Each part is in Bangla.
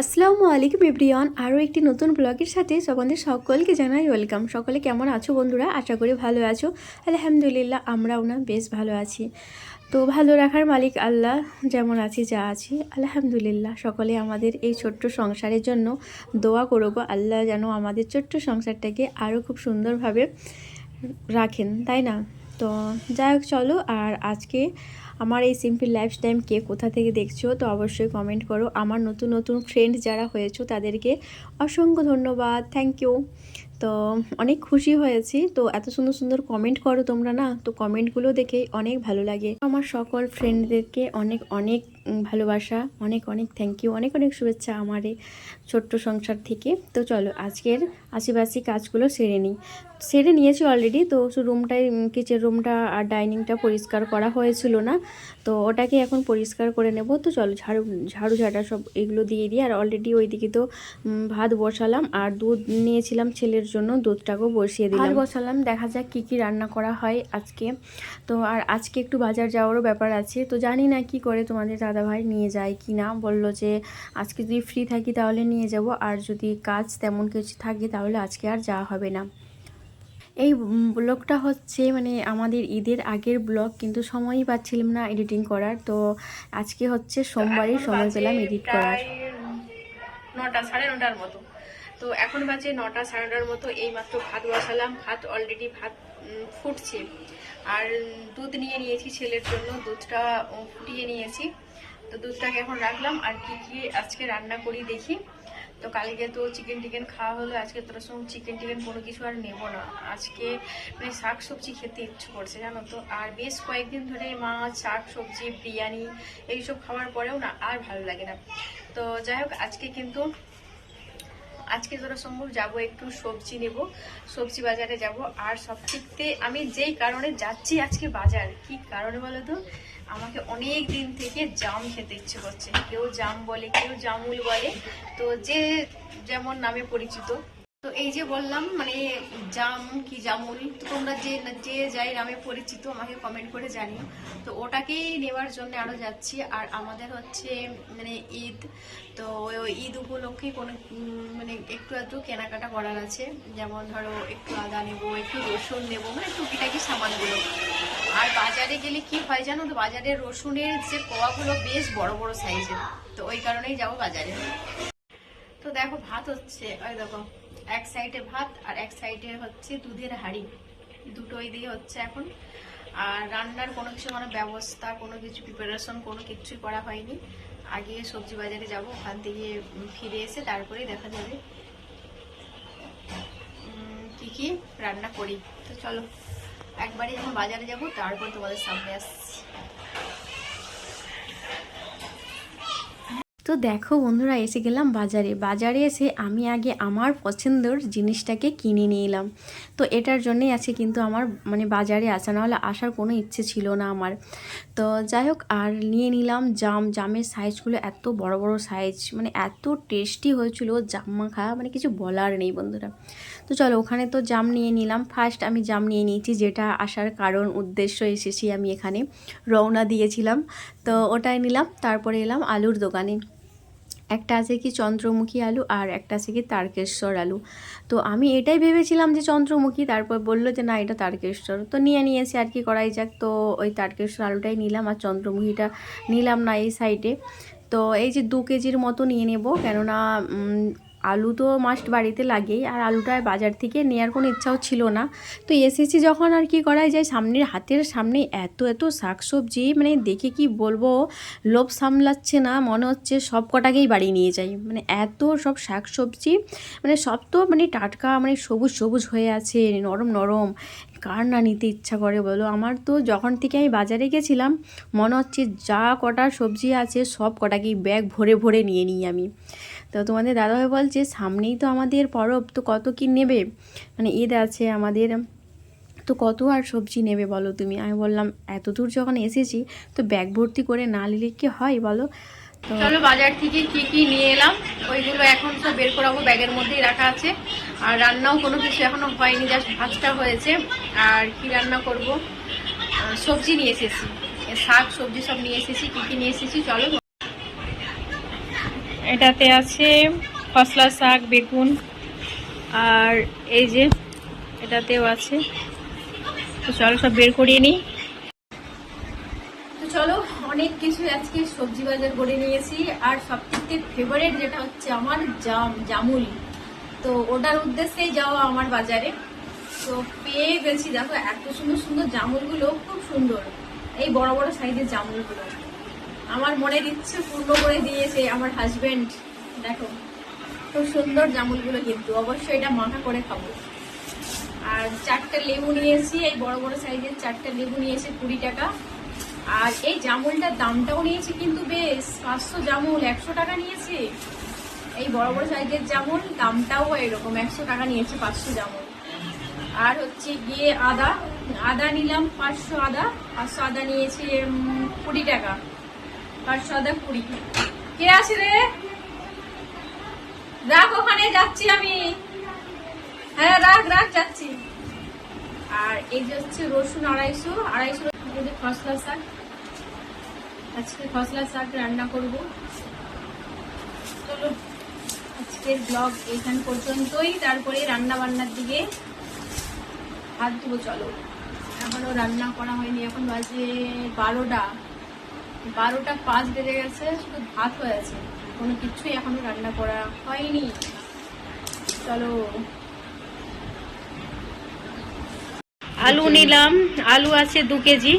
আসসালামু আলাইকুম এভরিওয়ান। আরও একটি নতুন ব্লগের সাথে তোমাদের সকলকে জানাই ওয়েলকাম। সকলে কেমন আছো বন্ধুরা? আশা করি ভালো আছো। আলহামদুলিল্লাহ আমরাও না বেশ ভালো আছি। তো ভালো রাখার মালিক আল্লাহ, যেমন আছি যা আছি। আলহামদুলিল্লাহ, সকলে আমাদের এই ছোট্ট সংসারের জন্য দোয়া করব আল্লাহ যেন আমাদের ছোট্ট সংসারটাকে আরও খুব সুন্দরভাবে রাখেন, তাই না? তো যাই হোক, চলো। আর আজকে আমার এই সিম্পল লাইফ টাইম কে কোথা থেকে দেখছ, তো অবশ্যই কমেন্ট করো। আমার নতুন নতুন ফ্রেন্ড যারা হয়েছো, তাদেরকে অসংখ্য ধন্যবাদ। থ্যাংক ইউ তো অনেক খুশি হয়েছি। তো এত সুন্দর সুন্দর কমেন্ট করো তোমরা না। তো কমেন্টগুলো দেখেই অনেক ভালো লাগে। আমার সকল ফ্রেন্ডদেরকে অনেক অনেক ভালোবাসা, অনেক অনেক থ্যাংক ইউ অনেক অনেক শুভেচ্ছা আমার এই ছোট্ট সংসার থেকে। তো চলো, আজকের আশিবাসি কাজগুলো সেরে নিই। সেরে নিয়েছি অলরেডি তো রুমটাই কিচেন রুমটা আর ডাইনিংটা পরিষ্কার করা হয়েছিল না। তো ওটাকে এখন পরিষ্কার করে নেব। তো চলো, ঝাড়ু ঝাড়ু, ঝাঁটা সব এগুলো দিয়ে দিই। আর অলরেডি ওইদিকে তো ভাত বসালাম। আর দুধ নিয়েছিলাম ছেলের জন্য, দুধটাকেও বসিয়ে দিলাম। ভাত বসালাম, দেখা যাক কী কী রান্না করা হয় আজকে। তো আর আজকে একটু বাজার যাওয়ারও ব্যাপার আছে। তো জানি না কি করে তোমাদের দাদাভাই নিয়ে যায় কি না বলল যে আজকে যদি ফ্রি থাকি তাহলে নিয়ে যাব আর যদি কাজ তেমন কিছু থাকে তাহলে আজকে আর যাওয়া হবে না। এই ব্লগটা হচ্ছে মানে আমাদের ঈদের আগের ব্লগ কিন্তু সময়ই পাচ্ছিলাম না এডিটিং করার। তো আজকে হচ্ছে সোমবারই সময় পেলাম এডিট করার। নটা সাড়ে নটার মতো। তো এখন বাজে নটা সাড়ে নটার মতো এই মাত্র ভাত বসালাম। ভাত অলরেডি ভাত ফুটছে। আর দুধ নিয়ে নিয়েছি ছেলের জন্য। দুধটা ফুটিয়ে নিয়েছি। তো দুধটাকে এখন রাখলাম আর কি কি আজকে রান্না করি দেখি। তো কালকে তো চিকেন টিকেন খাওয়া হলো, আজকে তোর সঙ্গে চিকেন টিকেন কোনো কিছু আর নেব না। আজকে মানে শাক সবজি খেতে ইচ্ছে করছে, জানো তো? আর বেশ কয়েকদিন ধরে মাছ, শাক সবজি, বিরিয়ানি এইসব খাওয়ার পরেও না আর ভালো লাগে না। তো যাই হোক, আজকে কিন্তু আজকে তোরা সম্ভব যাব একটু সবজি নেব। সবজি বাজারে যাব। আর সব থেকে আমি যেই কারণে যাচ্ছি আজকে বাজার, কি কারণে বলো তো? আমাকে অনেক দিন থেকে জাম খেতে ইচ্ছে করছে। কেউ জাম বলে, কেউ জামুল বলে। তো যে যেমন নামে পরিচিত তো এই যে বললাম মানে জাম কি জামুল, তো তোমরা যে যে যাই নামে পরিচিত আমাকে কমেন্ট করে জানিও। তো ওটাকেই নেওয়ার জন্য আরও যাচ্ছি, আর আমাদের হচ্ছে মানে ঈদ, তো ঈদ উপলক্ষে কোনো মানে একটু একটু কেনাকাটা করার আছে। যেমন ধরো একটু আদা নেব, একটু রসুন নেব মানে টুকিটাকি সামানগুলো। আর বাজারে গেলে কি হয় জানো তো, বাজারে রসুনের যে কোয়াগুলো বেশ বড় বড় সাইজের তো ওই কারণেই যাব বাজারে। তো দেখো ভাত হচ্ছে, ওই দেখো। এক সাইডে ভাত আর এক সাইডে হচ্ছে দুধের হাঁড়ি। দুটোই দিয়ে হচ্ছে এখন। আর রান্নার কোনো কিছু কোনো ব্যবস্থা, কোনো কিছু প্রিপারেশন কোনো কিছুই করা হয়নি। আগে সবজি বাজারে যাব, ওখান থেকে ফিরে এসে তারপরেই দেখা যাবে। কি কি রান্না করি? তো চলো একবারে যখন বাজারে যাব, তারপর তোমাদের সামনে আসছি। তো দেখো বন্ধুরা, এসে গেলাম বাজারে। বাজারে এসে আমি আগে আমার পছন্দের জিনিসটাকে কিনে নিয়ে এলাম। তো এটার জন্যই আছে কিন্তু আমার মানে বাজারে আসা, নাহলে আসার কোনো ইচ্ছে ছিল না আমার। তো যাই হোক, আর নিয়ে নিলাম জাম। জামের সাইজগুলো এত বড় বড় সাইজ মানে এত টেস্টি হয়েছিল জাম মাখা মানে কিছু বলার নেই বন্ধুরা। তো চলো ওখানে তো জাম নিয়ে নিলাম। ফার্স্ট আমি জাম নিয়ে নিয়েছি, যেটা আসার কারণ, উদ্দেশ্য এসেছি আমি এখানে। রওনা দিয়েছিলাম, তো ওটাই নিলাম। তারপরে এলাম আলুর দোকানে। একটা আছে কি চন্দ্রমুখী আলু, আর একটা আছে কি তারকেশ্বর আলু। তো আমি এটাই ভেবেছিলাম যে চন্দ্রমুখী, তারপর বলল যে না, এটা তারকেশ্বর। তো নিয়ে নিয়েছি, আর কি করাই যাক। তো ওই তারকেশ্বর আলুটাই নিলাম, আর চন্দ্রমুখীটা নিলাম না এই সাইডে তো এই যে দু কেজির মতো নিয়ে নেব, কেননা আলু তো মাস্ট বাড়িতে লাগেই, আর আলুটা বাজার থেকে নেওয়ার কোনো ইচ্ছাও ছিল না। তো এসেছি যখন আর কি করাই যায়, সামনের হাতের সামনে এত এত শাকসবজি মানে দেখে কি বলব, লোভ সামলাচ্ছে না, মনে হচ্ছে সব কটাকেই বাড়ি নিয়ে যাই। মানে এত সব শাকসবজি মানে সব তো মানে টাটকা মানে সবুজ সবুজ হয়ে আছে, নরম নরম। কার না নিতে ইচ্ছা করে বলো? আমার তো যখন থেকে আমি বাজারে গেছিলাম, মনে হচ্ছে যা কটা সবজি আছে, সব কটাকেই ব্যাগ ভরে ভরে নিয়ে নিই আমি। তো তোমাদের দাদাভাই বলছে, সামনেই তো আমাদের পরব, তো কত কি নেবে? মানে ঈদ আছে, আমাদের, তো কত আর সবজি নেবে বলো তুমি? আমি বললাম, এত দূর যখন এসেছি, তো ব্যাগ ভর্তি করে না নিলে কি হয় বলো? তো চলো বাজার থেকে কি কি নিয়ে এলাম, ওইগুলো এখন তো বের করাবো, ব্যাগের মধ্যেই রাখা আছে। আর রান্নাও কোনো কিছু এখনও হয়নি জাস্ট ভাতটা হয়েছে। আর কি রান্না করব? সবজি নিয়ে এসেছি, শাক, সবজি সব নিয়ে এসেছি, কী কী নিয়ে এসেছি, চলো এটাতে আছে ফসলা শাক, বেগুন, আর এই যে এটাতেও আছে। তো চলো সব বের করিয়ে নিই। তো চলো, অনেক কিছু আজকে সবজি বাজার করে নিয়েছি, আর সবথেকে ফেভারিট যেটা হচ্ছে আমার জাম জামুল। তো ওটার উদ্দেশ্যেই যাওয়া আমার বাজারে। তো পেয়ে গেছি, দেখো এত সুন্দর সুন্দর জামুলগুলো, খুব সুন্দর। এই বড় বড় সাইজের জামুলগুলো। আমার মনের ইচ্ছে পূর্ণ করে দিয়েছে আমার হাজবেন্ড দেখো, খুব সুন্দর জামুলগুলো কিন্তু। অবশ্যই এটা মাখা করে খাব। আর চারটে লেবু নিয়েছি, এই বড় বড় সাইজের চারটে লেবু নিয়েছি কুড়ি টাকা। আর এই জামুলটার দামটাও নিয়েছি কিন্তু বেশ, পাঁচশো জামুল, একশো টাকা নিয়েছি। এই বড় বড় সাইজের জামুল, দামটাও এরকম, একশো টাকা নিয়েছে, পাঁচশো জামুল। আর হচ্ছে গিয়ে আদা আদা নিলাম পাঁচশো আদা পাঁচশো আদা নিয়েছি কুড়ি টাকা। আদা কুড়ি কে আছে রে? রাখ ওখানে যাচ্ছি আমি। হ্যাঁ রাখ রাখ যাচ্ছি। আর এই যে হচ্ছে রসুন আড়াইশো আড়াইশো এই যে খসলা শাক। আজকে খসলা শাক রান্না করব। চলো, আজকের ব্লগ এইখান পর্যন্তই। তারপরে রান্না বান্নার দিকে হাত দেবো চলো। এখনও রান্না করা হয়নি, এখন বাজে বারোটা। বারোটা পাঁচ বেজে গেছে, শুধু ভাত হয়ে আছে কোনো কিছুই এখনও রান্না করা হয়নি। চলো। আলু নিলাম। আলু আছে দু কেজি।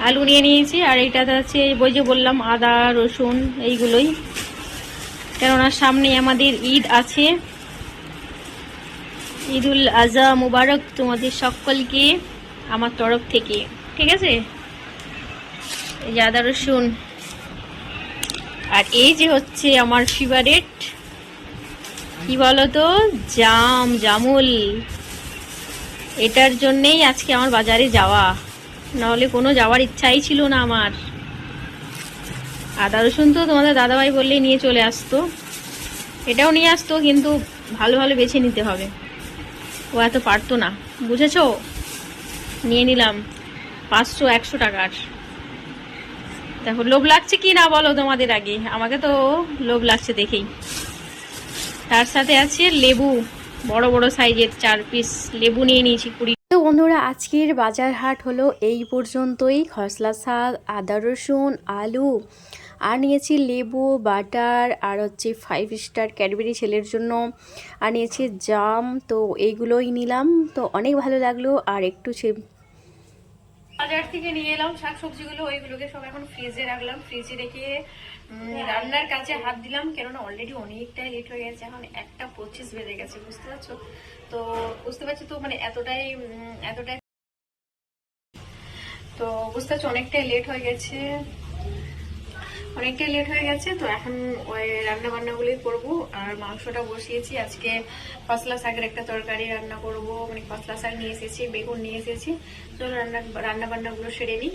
আলু নিয়ে নিয়েছি, আর এইটাতে আছে বই যে বললাম, আদা, রসুন, এইগুলোই। কেননা সামনে আমাদের ঈদ আছে। ঈদুল আজহা মুবারক তোমাদের সকলকে, আমার তরফ থেকে। ঠিক আছে? এই যে আদা রসুন। আর এই যে হচ্ছে আমার ফেভারেট কি বলতো? জাম, জামুল। এটার জন্যেই আজকে আমার বাজারে যাওয়া। নাহলে কোনো যাওয়ার ইচ্ছাই ছিল না আমার। আদা রসুন তো তোমাদের দাদাভাই বললেই নিয়ে চলে আসতো। এটাও নিয়ে আসতো, কিন্তু ভালো ভালো বেছে নিতে হবে। ও এত পারতো না। বুঝেছ? নিয়ে নিলাম। পাঁচশো, একশো টাকার। দেখো, লোভ লাগছে কি না বলো তোমাদের আগে? আমাকে তো লোভ লাগছে দেখেই। তার সাথে আছে লেবু, বড় বড় সাইজের চার পিস লেবু নিয়ে নিয়েছি কুড়ি। তো বন্ধুরা, আজকের বাজার হাট হলো এই পর্যন্তই। খসলা শাক, আদা রসুন, আলু, আর নিয়েছি লেবু, বাটার, আর হচ্ছে ফাইভ স্টার ক্যাডবেরি ছেলের জন্য। আর নিয়েছি জাম, তো এইগুলোই নিলাম। তো অনেক ভালো লাগল, আর একটু বাজার থেকে নিয়ে এলাম শাকসবজিগুলো ওইগুলোকে সব এখন ফ্রিজে রাখলাম। ফ্রিজে রেখে রান্নার কাছে হাত দিলাম কেননা অলরেডি অনেকটাই লেট হয়ে গেছে। এখন একটা পঁচিশ বেজে গেছে বুঝতে পারছ? তো বুঝতে পারছ তো মানে এতটাই এতটাই তো বুঝতে পারছ অনেকটাই লেট হয়ে গেছে। অনেকটাই লেট হয়ে গেছে, তো এখন ওই রান্না বান্নাগুলোই করব, আর মাংসটা বসিয়েছি। আজকে ফসলা শাকের একটা তরকারি রান্না করব মানে ফসলা শাক নিয়ে এসেছি, বেগুন নিয়ে এসেছি। তো রান্না রান্না বান্নাগুলো সেরে নিই।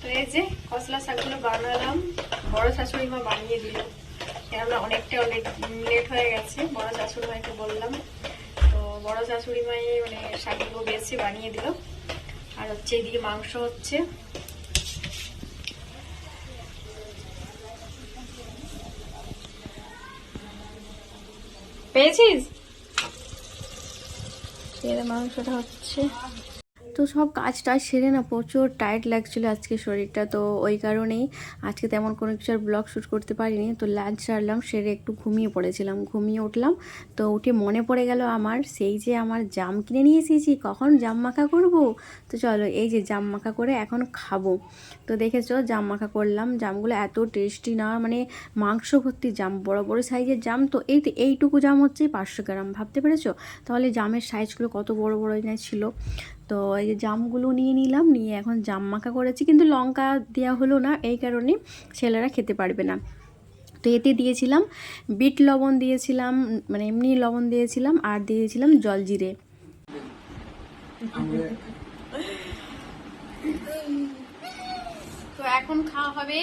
তো এই যে ফসলা শাকগুলো বানালাম, বড় শাশুড়ি মা বানিয়ে দিল। কেননা অনেকটা অনেক লেট হয়ে গেছে, বড় শাশুড়ি মাকে বললাম। তো বড় শাশুড়ি মাই মানে শাকগুলো বেছে বানিয়ে দিল। আর হচ্ছে এদিকে মাংস হচ্ছে। পেয়েছিস? মাংসটা হচ্ছে। তো সব কাজ টাজ সেরে না, প্রচুর টায়ার্ড লাগছিল আজকে শরীরটা। তো ওই কারণেই আজকে তেমন কোনো কিছু আর ব্লগ শ্যুট করতে পারিনি। তো লাঞ্চ সারলাম, সেরে একটু ঘুমিয়ে পড়েছিলাম। ঘুমিয়ে উঠলাম, তো উঠে মনে পড়ে গেল আমার, সেই যে আমার জাম কিনে নিয়ে এসেছি, কখন জাম মাখা করব? তো চলো, এই যে জাম মাখা করে এখন খাব। তো দেখেছ, জাম মাখা করলাম, জামগুলো এত টেস্টি না মানে মাংস ভর্তি জাম, বড় বড় সাইজের জাম। তো এই এইটুকু জাম হচ্ছে পাঁচশো গ্রাম, ভাবতে পেরেছ? তাহলে জামের সাইজগুলো কত বড় বড় ছিল? তো এই যে জামগুলো নিয়ে নিলাম, নিয়ে এখন জাম মাখা করেছি। কিন্তু লঙ্কা দেওয়া হলো না, এই কারণে ছেলেরা খেতে পারবে না। তো এতে দিয়েছিলাম বিট লবণ দিয়েছিলাম মানে এমনি লবণ দিয়েছিলাম আর দিয়েছিলাম জলজিরে তো এখন খাওয়া হবে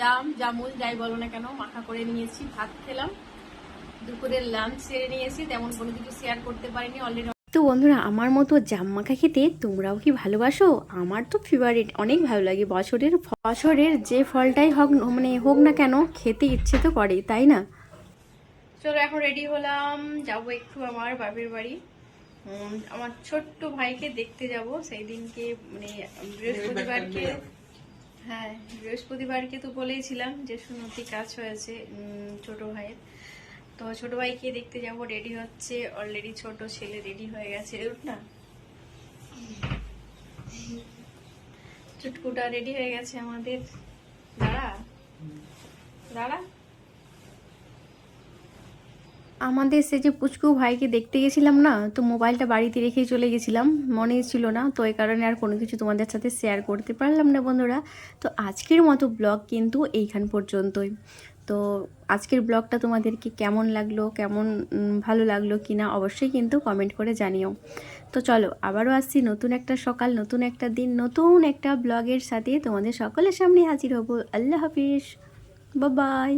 জাম, জামুল, যাই বলো না কেন, মাখা করে নিয়েছি, ভাত খেলাম। দুপুরের লাঞ্চ সেরে নিয়েছি, তেমন কোনো কিছু শেয়ার করতে পারিনি অলরেডি তো বন্ধুরা আমার মতো জাম্মাখা খেতে তোমরাও কি ভালোবাসো? আমার তো ফেভারিট অনেক ভালো লাগে। বছরের বছরের যে ফলটাই হোক মানে হোক না কেন খেতে ইচ্ছে তো করে তাই না? চলো এখন রেডি হলাম। যাব একটু আমার বাপের বাড়ি। আমার ছোট্ট ভাইকে দেখতে যাব। সেই দিনকে মানে বৃহস্পতিবারকে হ্যাঁ বৃহস্পতিবারকে তো বলেইছিলাম যে সুনতি কাজ হয়েছে ছোট ভাইয়ের। তো ছোট ভাইকে দেখতে যাব রেডি হচ্ছে। অলরেডি ছোট ছেলে রেডি হয়ে গেছে। উঠ না চুটকুটা রেডি হয়ে গেছে আমাদের। দাঁড়া। দাঁড়া। আমাদের সে যে পুচকু ভাইকে দেখতে গেছিলাম না, তো মোবাইলটা বাড়িতে রেখেই চলে গেছিলাম। মনেই ছিল না, তো এই কারণে আর কোনো কিছু তোমাদের সাথে শেয়ার করতে পারলাম না বন্ধুরা। তো আজকের মতো ব্লগ কিন্তু এইখান পর্যন্তই। তো আজকের ব্লগটা তোমাদেরকে কেমন লাগল, কেমন ভালো লাগল কি না অবশ্যই কিন্তু কমেন্ট করে জানিও। তো চলো, আবারও আসছি নতুন একটা সকাল, নতুন একটা দিন, নতুন একটা ব্লগের সাথে তোমাদের সকলের সামনে হাজির হব। আল্লাহ হাফিজ। বাই